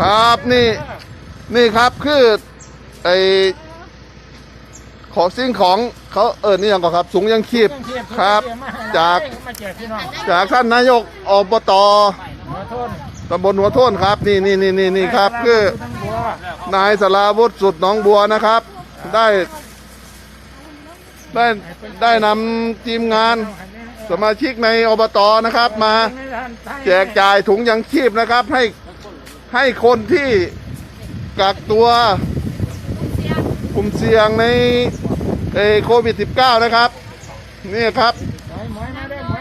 ครับนี่นี่ครับคือไอของสิ่งของเขาเออนี่ยังก่อนครับ สูงยังคีบครับ จากจากท่านนายกอบตตำบลหัวโทนครับ นี่นี่นี่นี่นี่ครับ คือนายสราวุฒิสุดหนองบัวนะครับ ได้ ได้ได้นำทีมงานสมาชิกในอบตนะครับ มา แจกจ่ายถุงยังชีพนะครับ ให้ ให้คนที่กักตัวกลุ่มเสี่ยงในเอโควิด -19 นะครับ นี่ครับ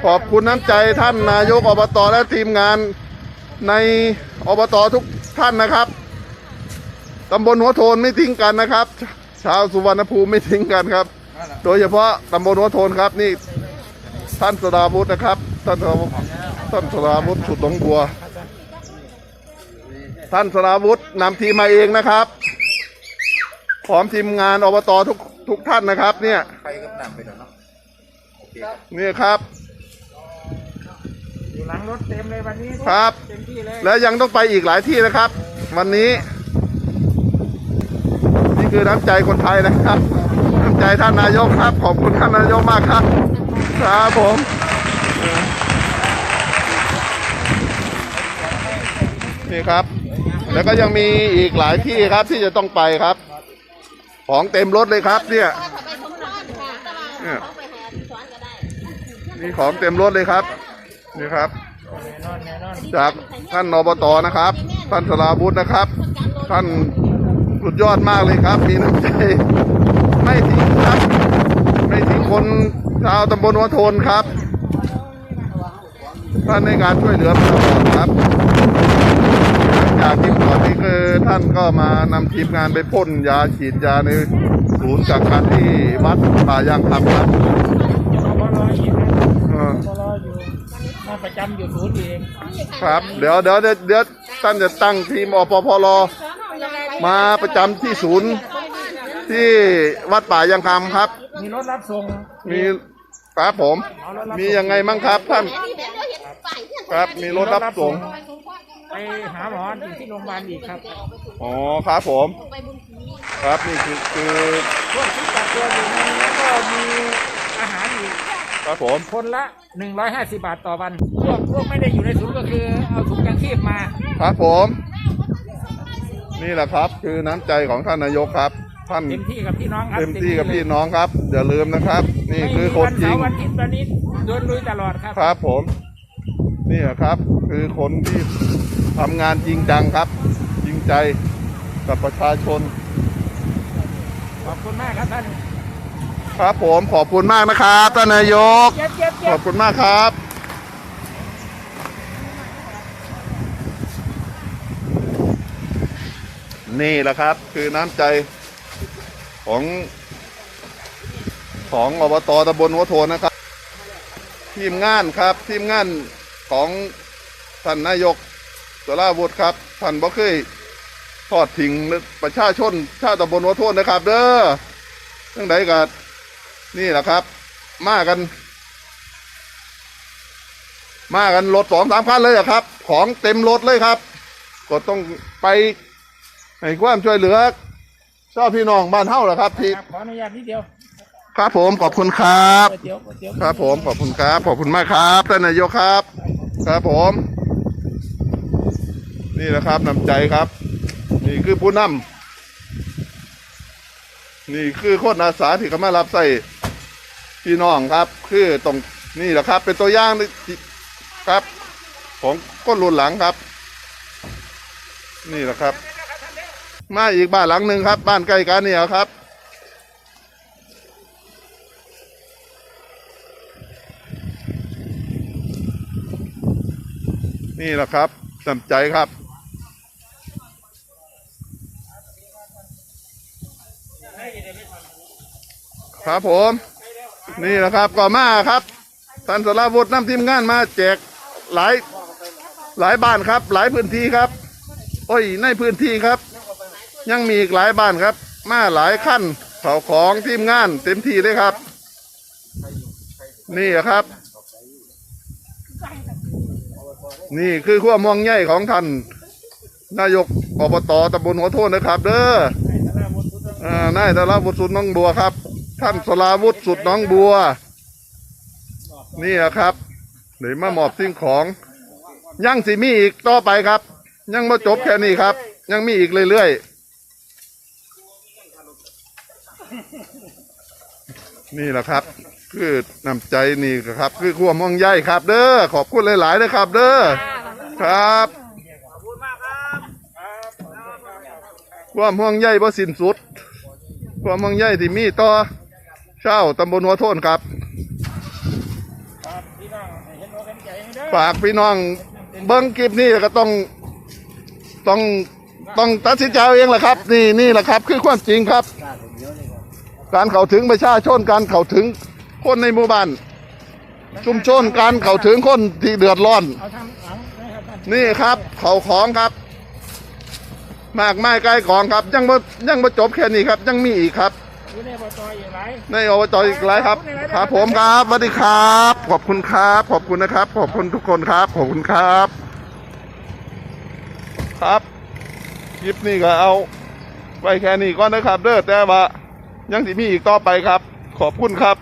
ขอบคุณน้ำใจท่านนายกอบตและทีมงานในอบตทุกท่านนะครับตำบลหัวโทนไม่ทิ้งกันนะครับ ชาวสุวรรณภูมิไม่ทิ้งกันครับ โดยเฉพาะตำบลหัวโทนครับนี่ท่านสราวุธนะครับ ท่านสราวุธท่านสราวุธสุดหลงบัว ท่านสราวุธนำทีมมาเองนะครับ พร้อมทีมงานอบตทุกทุกท่านนะครับ เนี่ยไปกับหนักไปแล้วเนาะโอเคนี่ครับอยู่หลังรถเต็มเลยวันนี้ครับ เต็มที่เลยและยังต้องไปอีกหลายที่นะครับ วันนี้ นี่คือน้ำใจคนไทยนะครับน้ำใจท่านนายกครับ ขอบคุณท่านนายกมากครับครับผมนี่ครับ แล้วก็ยังมีอีกหลายที่ครับที่จะต้องไปครับ ของเต็มรถเลยครับ เนี่ยถ้าไปสมพรค่ะแต่ของเต็มรถเลยครับนี่ครับ จากท่านอบตนะครับ ท่านสราวุธนะครับ ท่านสุดยอดมากเลยครับ มีน้ำใจไม่ทิ้งครับไม่ทิ้งคนชาวตำบลวัวโทนครับ ท่านในการช่วยเหลือมาตลอดครับ จากที่ก่อนนี้คือท่านก็มานำทีมงานไปพ่นยาฉีดยาในศูนย์กักกันที่วัดป่ายางคำครับบรออยู่เออบรออยู่มาประจำอยู่ศูนย์เองครับเดี๋ยวเดี๋ยวเดี๋ยวเดี๋ยวท่านจะตั้งทีมอปพลมาประจำที่ศูนย์ ที่วัดป่ายางคำครับ มีรถรับส่งมีครับผม มียังไงมั่งครับท่าน ครับมีรถรับส่งไป หาหมออยู่ที่โรงพยาบาลอีกครับอ๋อครับผมครับนี่คือคือพวกที่กักตัวอยู่ในนี้แล้วก็มีอาหารอีกครับผมคนละ 150 บาทต่อวันพวกพวกไม่ได้อยู่ในศูนย์ก็คือเอาถุงยางชีพมา ครับผม นี่แหละครับคือน้ำใจของท่านนายกครับ ท่านเต็มที่กับพี่น้องครับเต็มที่กับพี่เลยน้องครับอย่าลืมนะครับ นี่ไม่คือมีคนวันจริเสางร์วันอาทิตย์วันนี้โดนลุยตลอดครับครับผม นี่แหละครับ คือคนที่ ทำงานจริงจังครับ จริงใจกับประชาชน ขอบคุณมากครับท่าน ครับผมขอบคุณมากนะครับท่านนายก เจ็บเจ็บขเจ็อบบคุณมากครับ นี่แหละครับคือน้ำใจของของอบตตำบลหัวโทนนะครับ ทีมงานครับทีมงานของท่านนายก สราวุฒิครับท่านบ่เคยทอดทิ้งประชาชน ชาวตำบลหัวโทนนะครับ เด้อทั้งใดกันี่แหละครับ มากัน มากันรถสองสามคันเลยอะครับ ของเต็มรถเลยครับ ก็ต้องไปให้ความช่วยเหลือชอบพี่น้องบ้านเฮาแหละครับที่ครับขออนุญาตนิดเดียวครับผมขอบคุณครับก๋วยเตี๋ยวก๋วยเตี๋ยวครับผมขอบคุณครับ ขอบคุณมากครับท่านนายกครับ ครับผม นี่แหละครับนำใจครับ นี่คือผู้นำนี่คือโคตรอาสาที่เขามารับใส่พี่น้องครับ คือตรงนี่แหละครับ เป็นตัวอย่างที่ครับ ของก้นรุ่นหลังครับ นี่แหละครับ มาอีกบ้านหลังหนึ่งครับ บ้านใกล้กันเนี่ยครับนี่แหละครับนำใจครับ ครับผม นี่แหละครับก็มาครับท่านสราวุฒินำทีมงานมาแจกหลายหลายบ้านครับ หลายพื้นที่ครับ โอ้ยในพื้นที่ครับ ยังมีอีกหลายบ้านครับ มาหลายขั้นเผาของทีมงานเต็มที่เลยครับ นี่แหละครับ นี่คือขั้วมองใหญ่ของท่านนายกอบตตำบลหัวโทนนะครับ เด้อนายสราวุฒิสุน้องบัวครับ ท่านสราวุฒิสุดน้องบัว นี่แหละครับเดี๋ยวมามอบสิ่งของ ยังสิมีอีกต่อไปครับ ยังมาจบแค่นี้ครับ ยังมีอีกเรื่อยๆนี่แหละครับ คือนำใจนี่ครับ คือความห่วงใยครับ เด้อขอบคุณหลายๆนะครับ เด้อครับความห่วงใยบ่สิ้นสุด ความห่วงใยที่มีต่อ เช่าวตำบลหัวโทนครับครับพี่น้องเห็นอกเห็นใจให้เด้อฝากพี่น้องเบิ้งคลิปนี้ก็ต้องต้องต้องตัดสินใจเอาเองแหละครับ นี่นี่แหละครับ คือความจริงครับ การเข้าถึงประชาชนการเข้าถึงคนในหมู่บ้านชุมชนการเข้าถึงคนที่เดือดร้อนเอาทำหลังนะครับท่านนี่ครับเขาของครับ มากไม้ใกล้ของครับ ยังบ่ยังบ่จบแค่นี้ครับ ยังมีอีกครับ อยู่ในอบตอย่างไรในอบจอีกไรครับ ครับผมครับสวัสดีครับ ขอบคุณครับ ขอบคุณนะครับ ขอบคุณทุกคนครับ ขอบคุณครับ ครับคลิปนี้ก็เอาไว้แค่นี้ก่อนนะครับ เด้อแต่ว่ายังสิมีอีกต่อไปครับ ขอบคุณครับ